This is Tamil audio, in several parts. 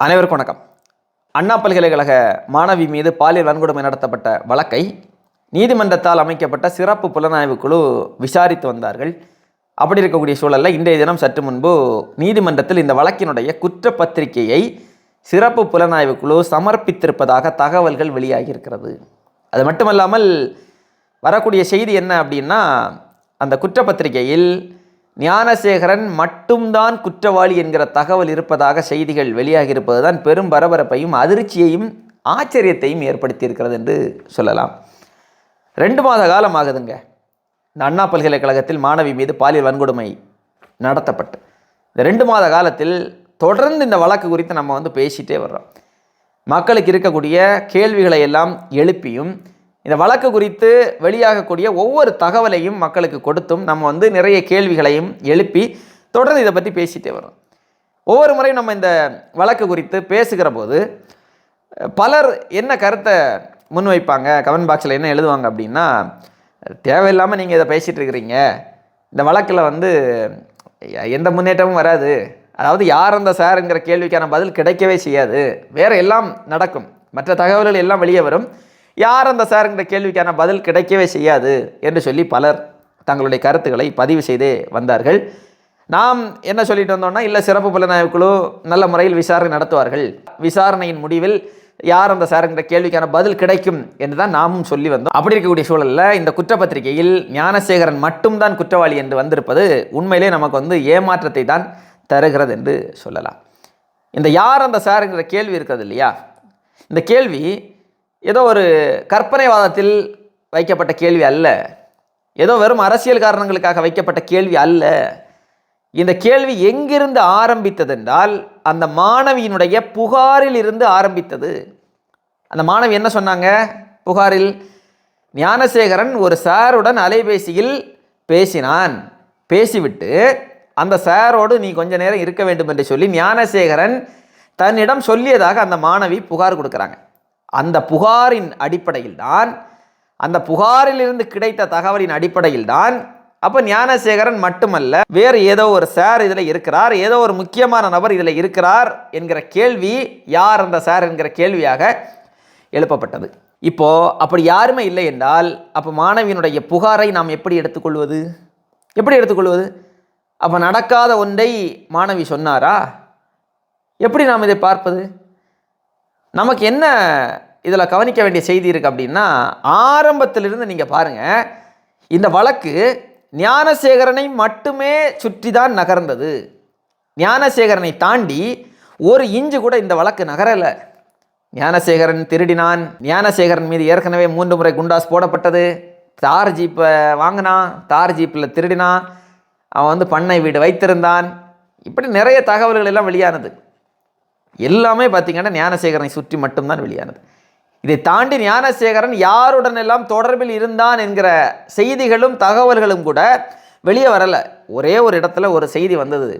அனைவருக்கும் வணக்கம். அண்ணா பல்கலைக்கழக மாணவி மீது பாலியல் வன்கொடுமை நடத்தப்பட்ட வழக்கை நீதிமன்றத்தால் அமைக்கப்பட்ட சிறப்பு புலனாய்வு குழு விசாரித்து வந்தார்கள். அப்படி இருக்கக்கூடிய சூழலில் இன்றைய தினம் சற்று முன்பு நீதிமன்றத்தில் இந்த வழக்கினுடைய குற்றப்பத்திரிகையை சிறப்பு புலனாய்வு குழு சமர்ப்பித்திருப்பதாக தகவல்கள் வெளியாகியிருக்கிறது. அது மட்டுமல்லாமல் வரக்கூடிய செய்தி என்ன அப்படின்னா அந்த குற்றப்பத்திரிகையில் ஞானசேகரன் மட்டும்தான் குற்றவாளி என்கிற தகவல் இருப்பதாக செய்திகள் வெளியாகியிருப்பது தான் பெரும் பரபரப்பையும் அதிர்ச்சியையும் ஆச்சரியத்தையும் ஏற்படுத்தியிருக்கிறது என்று சொல்லலாம். ரெண்டு மாத காலம் ஆகுதுங்க. இந்த அண்ணா பல்கலைக்கழகத்தில் மாணவி மீது பாலியல் வன்கொடுமை நடத்தப்பட்டு. இந்த ரெண்டு மாத காலத்தில் தொடர்ந்து இந்த வழக்கு குறித்து நம்ம வந்து பேசிகிட்டே வர்றோம். மக்களுக்கு இருக்கக்கூடிய கேள்விகளை எல்லாம் எழுப்பியும் இந்த வழக்கு குறித்து வெளியாகக்கூடிய ஒவ்வொரு தகவலையும் மக்களுக்கு கொடுத்தும் நம்ம வந்து நிறைய கேள்விகளையும் எழுப்பி தொடர்ந்து இதை பற்றி பேசிகிட்டே வரோம். ஒவ்வொரு முறையும் நம்ம இந்த வழக்கு குறித்து பேசுகிற போது பலர் என்ன கருத்தை முன்வைப்பாங்க? கமெண்ட் பாக்ஸில் என்ன எழுதுவாங்க அப்படின்னா தேவையில்லாமல் நீங்கள் இதை பேசிகிட்டு இருக்கிறீங்க. இந்த வழக்கில் வந்து எந்த முன்னேற்றமும் வராது. அதாவது யார் அந்த சாருங்கிற கேள்விக்கான பதில் கிடைக்கவே செய்யாது. வேறு எல்லாம் நடக்கும். மற்ற தகவல்கள் எல்லாம் வெளியே வரும். யார் அந்த சாருங்கிற கேள்விக்கான பதில் கிடைக்கவே செய்யாது என்று சொல்லி பலர் தங்களுடைய கருத்துக்களை பதிவு செய்தே வந்தார்கள். நாம் என்ன சொல்லிட்டு வந்தோம்னா இல்லை சிறப்பு புலனாய்வு குழு நல்ல முறையில் விசாரணை நடத்துவார்கள். விசாரணையின் முடிவில் யார் அந்த சாருங்கிற கேள்விக்கான பதில் கிடைக்கும் என்று தான் நாமும் சொல்லி வந்தோம். அப்படி இருக்கக்கூடிய சூழலில் இந்த குற்றப்பத்திரிகையில் ஞானசேகரன் மட்டும்தான் குற்றவாளி என்று வந்திருப்பது உண்மையிலே நமக்கு வந்து ஏமாற்றத்தை தான் தருகிறது என்று சொல்லலாம். இந்த யார் அந்த சாருங்கிற கேள்வி இருக்கிறது இல்லையா? இந்த கேள்வி ஏதோ ஒரு கற்பனைவாதத்தில் வைக்கப்பட்ட கேள்வி அல்ல. ஏதோ வெறும் அரசியல் காரணங்களுக்காக வைக்கப்பட்ட கேள்வி அல்ல. இந்த கேள்வி எங்கிருந்து ஆரம்பித்ததென்றால் அந்த மாணவியினுடைய புகாரில் இருந்து ஆரம்பித்தது. அந்த மாணவி என்ன சொன்னாங்க? புகாரில் ஞானசேகரன் ஒரு சாருடன் அலைபேசியில் பேசினான். பேசிவிட்டு அந்த சாரோடு நீ கொஞ்ச நேரம் இருக்க வேண்டும் என்று சொல்லி ஞானசேகரன் தன்னிடம் சொல்லியதாக அந்த மாணவி புகார் கொடுக்குறாங்க. அந்த புகாரின் அடிப்படையில் தான் அந்த புகாரிலிருந்து கிடைத்த தகவலின் அடிப்படையில் தான் அப்போ ஞானசேகரன் மட்டுமல்ல வேறு ஏதோ ஒரு சார் இதில் இருக்கிறார் ஏதோ ஒரு முக்கியமான நபர் இதில் இருக்கிறார் என்கிற கேள்வி யார் அந்த சார் என்கிற கேள்வியாக எழுப்பப்பட்டது. இப்போது அப்படி யாருமே இல்லை என்றால் அப்போ மாணவியினுடைய புகாரை நாம் எப்படி எடுத்துக்கொள்வது? எப்படி எடுத்துக்கொள்வது? அப்போ நடக்காத ஒன்றை மாணவி சொன்னாரா? எப்படி நாம் இதை பார்ப்பது? நமக்கு என்ன இதில் கவனிக்க வேண்டிய செய்தி இருக்குது அப்படின்னா ஆரம்பத்திலிருந்து நீங்கள் பாருங்கள் இந்த வழக்கு ஞானசேகரனை மட்டுமே சுற்றி தான் நகர்ந்தது. ஞானசேகரனை தாண்டி ஒரு இஞ்சு கூட இந்த வழக்கு நகரலை. ஞானசேகரன் திருடினான். ஞானசேகரன் மீது ஏற்கனவே மூன்று முறை குண்டாஸ் போடப்பட்டது. தார் ஜீப்பை வாங்கினான். தார் ஜீப்பில் திருடினான். அவன் வந்து பண்ணை வீடு வைத்திருந்தான். இப்படி நிறைய தகவல்கள் எல்லாம் வெளியானது. எல்லாமே பார்த்தீங்கன்னா ஞானசேகரனை சுற்றி மட்டும்தான் வெளியானது. இதை தாண்டி ஞானசேகரன் யாருடன் எல்லாம் தொடர்பில் இருந்தான் என்கிற செய்திகளும் தகவல்களும் கூட வெளியே வரலை. ஒரே ஒரு இடத்துல ஒரு செய்தி வந்தது.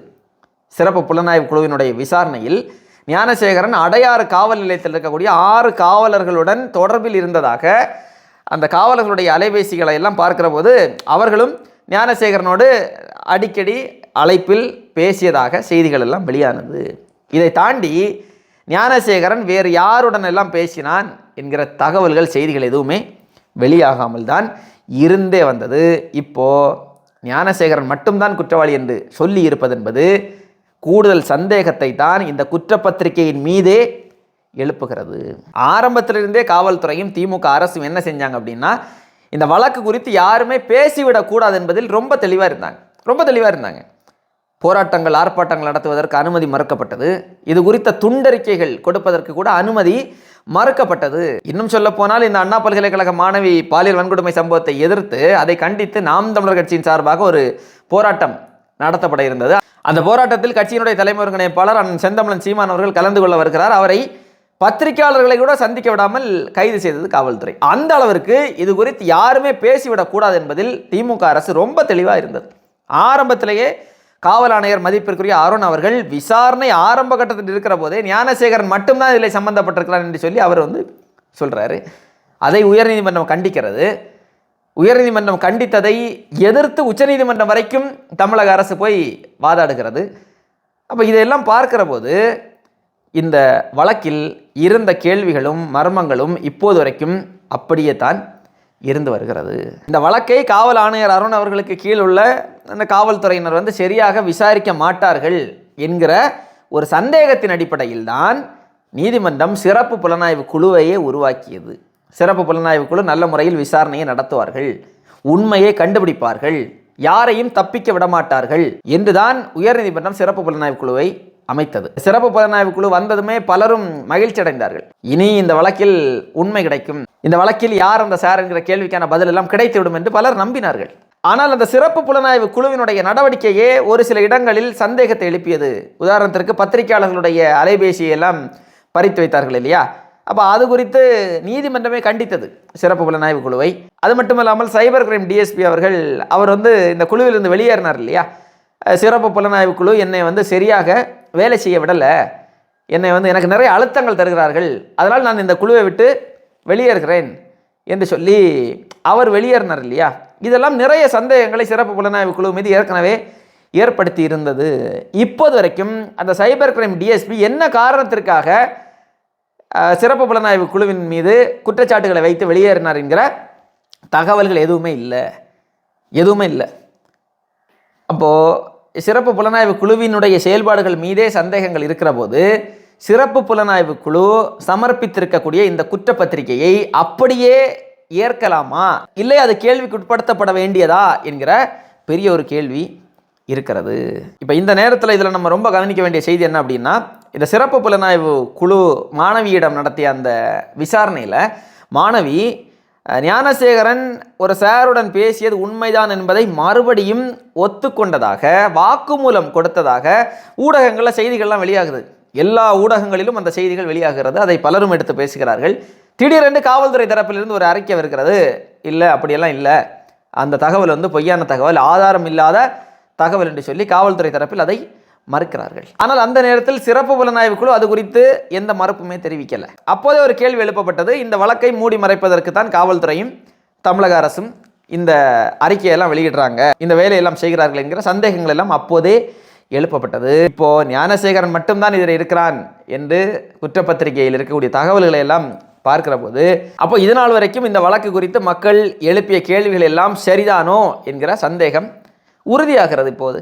சிறப்பு புலனாய்வு குழுவினுடைய விசாரணையில் ஞானசேகரன் அடையாறு காவல் நிலையத்தில் இருக்கக்கூடிய ஆறு காவலர்களுடன் தொடர்பில் இருந்ததாக அந்த காவலர்களுடைய அலைபேசிகளை எல்லாம் பார்க்கிற போது அவர்களும் ஞானசேகரனோடு அடிக்கடி அழைப்பில் பேசியதாக செய்திகள் எல்லாம் வெளியானது. இதை தாண்டி ஞானசேகரன் வேறு யாருடன் எல்லாம் பேசினான் என்கிற தகவல்கள் செய்திகள் எதுவுமே வெளியாகாமல் தான் இருந்தே வந்தது. இப்போது ஞானசேகரன் மட்டும்தான் குற்றவாளி என்று சொல்லி இருப்பது என்பது கூடுதல் சந்தேகத்தை தான் இந்த குற்றப்பத்திரிகையின் மீதே எழுப்புகிறது. ஆரம்பத்திலிருந்தே காவல்துறையும் திமுக அரசும் என்ன செஞ்சாங்க அப்படின்னா இந்த வழக்கு குறித்து யாருமே பேசிவிடக்கூடாது என்பதில் ரொம்ப தெளிவாக இருந்தாங்க. ரொம்ப தெளிவாக இருந்தாங்க. போராட்டங்கள் ஆர்ப்பாட்டங்கள் நடத்துவதற்கு அனுமதி மறுக்கப்பட்டது. இது குறித்த துண்டறிக்கைகள் கொடுப்பதற்கு கூட அனுமதி மறுக்கப்பட்டது. இன்னும் சொல்ல போனால் இந்த அண்ணா பல்கலைக்கழக மாணவி பாலியல் வன்கொடுமை சம்பவத்தை எதிர்த்து அதை கண்டித்து நாம் தமிழர் கட்சியின் சார்பாக ஒரு போராட்டம் நடத்தப்பட இருந்தது. அந்த போராட்டத்தில் கட்சியினுடைய தலைமை ஒருங்கிணைப்பாளர் அண்ணன் செந்தமிழன் சீமான் அவர்கள் கலந்து கொள்ள வருகிறார். அவரை பத்திரிகையாளர்களை கூட சந்திக்க விடாமல் கைது செய்தது காவல்துறை. அந்த அளவிற்கு இது குறித்து யாருமே பேசிவிடக்கூடாது என்பதில் திமுக அரசு ரொம்ப தெளிவாக இருந்தது. ஆரம்பத்திலேயே காவல் ஆணையர் மதிப்பிற்குரிய அருண் அவர்கள் விசாரணை ஆரம்ப கட்டத்தில் இருக்கிற போதே ஞானசேகரன் மட்டும்தான் இதில் சம்பந்தப்பட்டிருக்கிறார் என்று சொல்லி அவர் வந்து சொல்கிறாரு அதை உயர்நீதிமன்றம் கண்டிக்கிறது. உயர்நீதிமன்றம் கண்டித்ததை எதிர்த்து உச்சநீதிமன்றம் வரைக்கும் தமிழக அரசு போய் வாதாடுகிறது. அப்போ இதையெல்லாம் பார்க்கிற போது இந்த வழக்கில் இருந்த கேள்விகளும் மர்மங்களும் இப்போது வரைக்கும் அப்படியே தான் இருந்து வருகிறது. இந்த வழக்கை காவல் ஆணையர் அருண் அவர்களுக்கு கீழ் உள்ள அந்த காவல்துறையினர் வந்து சரியாக விசாரிக்க மாட்டார்கள் என்கிற ஒரு சந்தேகத்தின் அடிப்படையில் தான் நீதிமன்றம் சிறப்பு புலனாய்வு குழுவையே உருவாக்கியது. சிறப்பு புலனாய்வு குழு நல்ல முறையில் விசாரணையை நடத்துவார்கள். உண்மையை கண்டுபிடிப்பார்கள். யாரையும் தப்பிக்க விடமாட்டார்கள். என்றுதான் உயர்நீதிமன்றம் சிறப்பு புலனாய்வு குழுவை அமைத்தது. சிறப்பு புலனாய்வு குழு வந்ததுமே பலரும் மகிழ்ச்சி அடைந்தார்கள். இனி இந்த வழக்கில் உண்மை கிடைக்கும். இந்த வழக்கில் யார் அந்த சார் என்கிற கேள்விக்கான பதில் எல்லாம் கிடைத்துவிடும் என்று பலர் நம்பினார்கள். ஆனால் அந்த சிறப்பு புலனாய்வு குழுவினுடைய நடவடிக்கையே ஒரு சில இடங்களில் சந்தேகத்தை எழுப்பியது. உதாரணத்திற்கு பத்திரிகையாளர்களுடைய அலைபேசியை எல்லாம் பறித்து வைத்தார்கள் இல்லையா? அப்போ அது குறித்து நீதிமன்றமே கண்டித்தது சிறப்பு புலனாய்வு குழுவை. அது மட்டுமல்லாமல் சைபர் கிரைம் டிஎஸ்பி அவர்கள் அவர் வந்து இந்த குழுவிலிருந்து வெளியேறினார் இல்லையா? சிறப்பு புலனாய்வு குழு என்னை வந்து சரியாக வேலை செய்ய விடலை. என்னை வந்து எனக்கு நிறைய அழுத்தங்கள் தருகிறார்கள். அதனால் நான் இந்த குழுவை விட்டு வெளியேறுகிறேன் என்று சொல்லி அவர் வெளியேறினார் இல்லையா? இதெல்லாம் நிறைய சந்தேகங்களை சிறப்பு புலனாய்வு குழு மீது ஏற்கனவே ஏற்படுத்தி இருந்தது. இப்போது வரைக்கும் அந்த சைபர் கிரைம் டிஎஸ்பி என்ன காரணத்திற்காக சிறப்பு புலனாய்வு குழுவின் மீது குற்றச்சாட்டுகளை வைத்து வெளியேறினார் என்கிற தகவல்கள் எதுவுமே இல்லை. எதுவுமே இல்லை. அப்போது சிறப்பு புலனாய்வு குழுவினுடைய செயல்பாடுகள் மீதே சந்தேகங்கள் இருக்கிற போது சிறப்பு புலனாய்வு குழு சமர்ப்பித்திருக்கக்கூடிய இந்த குற்றப்பத்திரிகையை அப்படியே ஏற்கலாமா? இல்லை அது கேள்விக்கு உட்படுத்தப்பட வேண்டியதா? என்கிற பெரிய ஒரு கேள்வி இருக்கிறது. இப்போ இந்த நேரத்தில் இதில் நம்ம ரொம்ப கவனிக்க வேண்டிய செய்தி என்ன அப்படின்னா இந்த சிறப்பு புலனாய்வு குழு மாணவியிடம் நடத்திய அந்த விசாரணையில் மாணவி ஞானசேகரன் ஒரு சாருடன் பேசியது உண்மைதான் என்பதை மறுபடியும் ஒத்துக்கொண்டதாக வாக்குமூலம் கொடுத்ததாக ஊடகங்களில் செய்திகள்லாம் வெளியாகுது. எல்லா ஊடகங்களிலும் அந்த செய்திகள் வெளியாகிறது. அதை பலரும் எடுத்து பேசுகிறார்கள். திடீரென்று காவல்துறை தரப்பிலிருந்து ஒரு அறிக்கை வருகிறது. இல்லை அப்படியெல்லாம் இல்லை. அந்த தகவல் வந்து பொய்யான தகவல். ஆதாரம் இல்லாத தகவல் என்று சொல்லி காவல்துறை தரப்பில் அதை மறுக்கிறார்கள். ஆனால் அந்த நேரத்தில் சிறப்பு புலனாய்வு குழு அது குறித்து எந்த மறுப்புமே தெரிவிக்கல. அப்போதே ஒரு கேள்வி எழுப்பப்பட்டது. இந்த வழக்கை மூடி மறைப்பதற்கு தான் காவல்துறையும் தமிழக அரசும் இந்த அறிக்கையெல்லாம் வெளியிடுறாங்க. இந்த வேலையெல்லாம் செய்கிறார்கள் என்கிற சந்தேகங்கள் எல்லாம் அப்போதே எழுப்பப்பட்டது. இப்போ ஞானசேகரன் மட்டும்தான் இதில் இருக்கிறான் என்று குற்றப்பத்திரிகையில் இருக்கக்கூடிய தகவல்களை எல்லாம் பார்க்கிற போது அப்போ இதனால் வரைக்கும் இந்த வழக்கு குறித்து மக்கள் எழுப்பிய கேள்விகள் எல்லாம் சரிதானோ என்கிற சந்தேகம் உறுதியாகிறது இப்போது.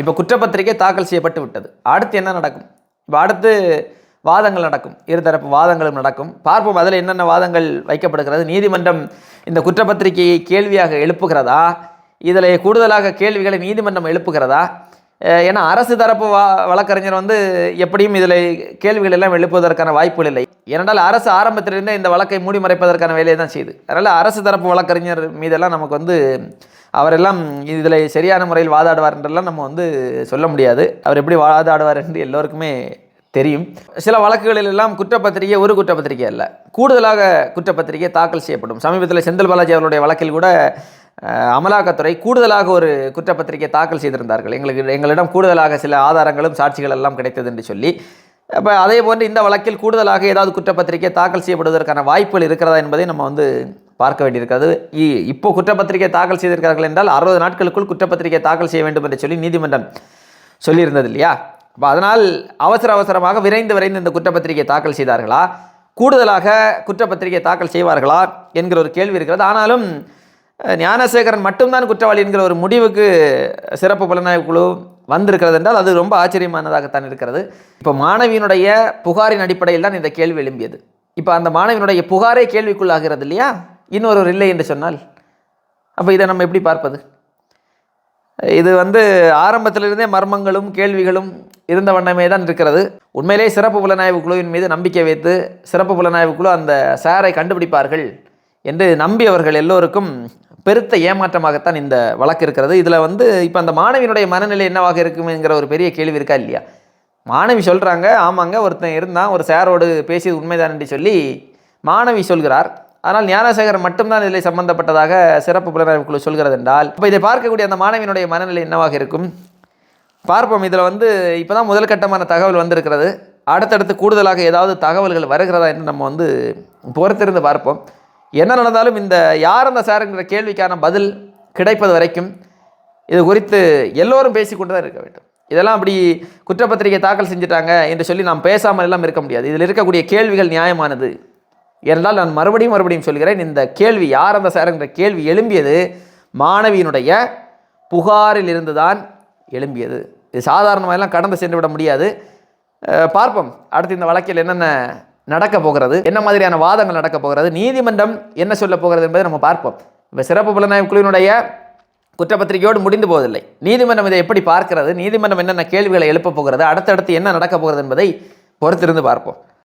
இப்போ குற்றப்பத்திரிகை தாக்கல் செய்யப்பட்டு விட்டது. அடுத்து என்ன நடக்கும்? இப்போ அடுத்து வாதங்கள் நடக்கும். இருதரப்பு வாதங்களும் நடக்கும். பார்ப்போம் அதில் என்னென்ன வாதங்கள் வைக்கப்படுகிறது. நீதிமன்றம் இந்த குற்றப்பத்திரிகையை கேள்வியாக எழுப்புகிறதா? இதில் கூடுதலாக கேள்விகளை நீதிமன்றம் எழுப்புகிறதா? ஏன்னா அரசு தரப்பு வா வழக்கறிஞர் வந்து எப்படியும் இதில் கேள்விகள் எல்லாம் எழுப்புவதற்கான வாய்ப்புகள் இல்லை. ஏனென்றால் அரசு ஆரம்பத்திலிருந்தே இந்த வழக்கை மூடி மறைப்பதற்கான வேலையை தான் செய்யுது அதனால் அரசு தரப்பு வழக்கறிஞர் மீதெல்லாம் நமக்கு வந்து அவரெல்லாம் இதில் சரியான முறையில் வாதாடுவார் என்றெல்லாம் நம்ம வந்து சொல்ல முடியாது. அவர் எப்படி வாதாடுவார் என்று எல்லோருக்குமே தெரியும். சில வழக்குகளில் எல்லாம் குற்றப்பத்திரிகை ஒரு குற்றப்பத்திரிகை அல்ல. கூடுதலாக குற்றப்பத்திரிகை தாக்கல் செய்யப்படும். சமீபத்தில் செந்தில் பாலாஜி அவருடைய வழக்கில் கூட அமலாக்கத்துறை கூடுதலாக ஒரு குற்றப்பத்திரிகை தாக்கல் செய்திருந்தார்கள். எங்களுக்கு எங்களிடம் கூடுதலாக சில ஆதாரங்களும் சாட்சிகள் எல்லாம் கிடைத்தது என்று சொல்லி. அப்போ அதே போன்று இந்த வழக்கில் கூடுதலாக ஏதாவது குற்றப்பத்திரிகை தாக்கல் செய்யப்படுவதற்கான வாய்ப்புகள் இருக்கிறதா என்பதை நம்ம வந்து பார்க்க வேண்டியிருக்கிறது. இ- இப்போ குற்றப்பத்திரிகை தாக்கல் செய்திருக்கிறார்கள் என்றால் அறுபது நாட்களுக்குள் குற்றப்பத்திரிகை தாக்கல் செய்ய வேண்டும் என்று சொல்லி நீதிமன்றம் சொல்லியிருந்தது இல்லையா? அப்போ அதனால் அவசர அவசரமாக விரைந்து விரைந்து இந்த குற்றப்பத்திரிகை தாக்கல் செய்தார்களா? கூடுதலாக குற்றப்பத்திரிகை தாக்கல் செய்வார்களா என்கிற ஒரு கேள்வி இருக்கிறது. ஆனாலும் ஞானசேகரன் மட்டும்தான் குற்றவாளி என்கிற ஒரு முடிவுக்கு சிறப்பு புலனாய்வு குழு வந்திருக்கிறது என்றால் அது ரொம்ப ஆச்சரியமானதாகத்தான் இருக்கிறது. இப்போ மாணவியினுடைய புகாரின் அடிப்படையில் தான் இந்த கேள்வி எழும்பியது. இப்போ அந்த மாணவியினுடைய புகாரே கேள்விக்குள்ளாகிறது இல்லையா? இன்னொருவர் இல்லை என்று சொன்னால் அப்போ இதை நம்ம எப்படி பார்ப்பது? இது வந்து ஆரம்பத்திலிருந்தே மர்மங்களும் கேள்விகளும் இருந்த வண்ணமே தான் இருக்கிறது. உண்மையிலே சிறப்பு புலனாய்வு குழுவின் மீது நம்பிக்கை வைத்து சிறப்பு புலனாய்வு குழு அந்த சாரை கண்டுபிடிப்பார்கள் என்று நம்பியவர்கள் எல்லோருக்கும் பெருத்த ஏமாற்றமாகத்தான் இந்த வழக்கு இருக்கிறது. இதில் வந்து இப்போ அந்த மாணவியினுடைய மனநிலை என்னவாக இருக்குங்கிற ஒரு பெரிய கேள்வி இருக்கா இல்லையா? மாணவி சொல்கிறாங்க ஆமாங்க ஒருத்தன் இருந்தான் ஒரு சாரோடு பேசியது உண்மைதான் என்று சொல்லி மாணவி சொல்கிறார். ஆனால் ஞானசேகர் மட்டும்தான் இதில் சம்பந்தப்பட்டதாக சிறப்பு புலனாய்வு குழு சொல்கிறது என்றால் இப்போ இதை பார்க்கக்கூடிய அந்த மாணவியினுடைய மனநிலை என்னவாக இருக்கும்? பார்ப்போம் இதில் வந்து இப்போ தான் முதல் கட்டமான தகவல் வந்திருக்கிறது. அடுத்தடுத்து கூடுதலாக ஏதாவது தகவல்கள் வருகிறதா என்று நம்ம வந்து பொறுத்திருந்து பார்ப்போம். என்ன நடந்தாலும் இந்த யார் அந்த சாருங்கிற கேள்விக்கான பதில் கிடைப்பது வரைக்கும் இது குறித்து எல்லோரும் பேசிக்கொண்டு தான் இருக்க வேண்டும். இதெல்லாம் அப்படி குற்றப்பத்திரிகை தாக்கல் செஞ்சுட்டாங்க என்று சொல்லி நாம் பேசாமல் எல்லாம் இருக்க முடியாது. இதில் இருக்கக்கூடிய கேள்விகள் நியாயமானது. ஏனென்றால் நான் மறுபடியும் மறுபடியும் சொல்கிறேன் இந்த கேள்வி யார் அந்த சார் என்ற கேள்வி எழும்பியது மாணவியினுடைய புகாரில் இருந்து தான் எழும்பியது. இது சாதாரணமாக எல்லாம் கடந்து சென்று விட முடியாது. பார்ப்போம். அடுத்து இந்த வழக்கில் என்னென்ன நடக்க போகிறது? என்ன மாதிரியான வாதங்கள் நடக்க போகிறது? நீதிமன்றம் என்ன சொல்ல போகிறது என்பதை நம்ம பார்ப்போம். இப்போ சிறப்பு புலனாய்வு குழுவினுடைய குற்றப்பத்திரிகையோடு முடிந்து போவதில்லை. நீதிமன்றம் இதை எப்படி பார்க்கிறது? நீதிமன்றம் என்னென்ன கேள்விகளை எழுப்பப் போகிறது? அடுத்தடுத்து என்ன நடக்கப் போகிறது என்பதை பொறுத்திருந்து பார்ப்போம்.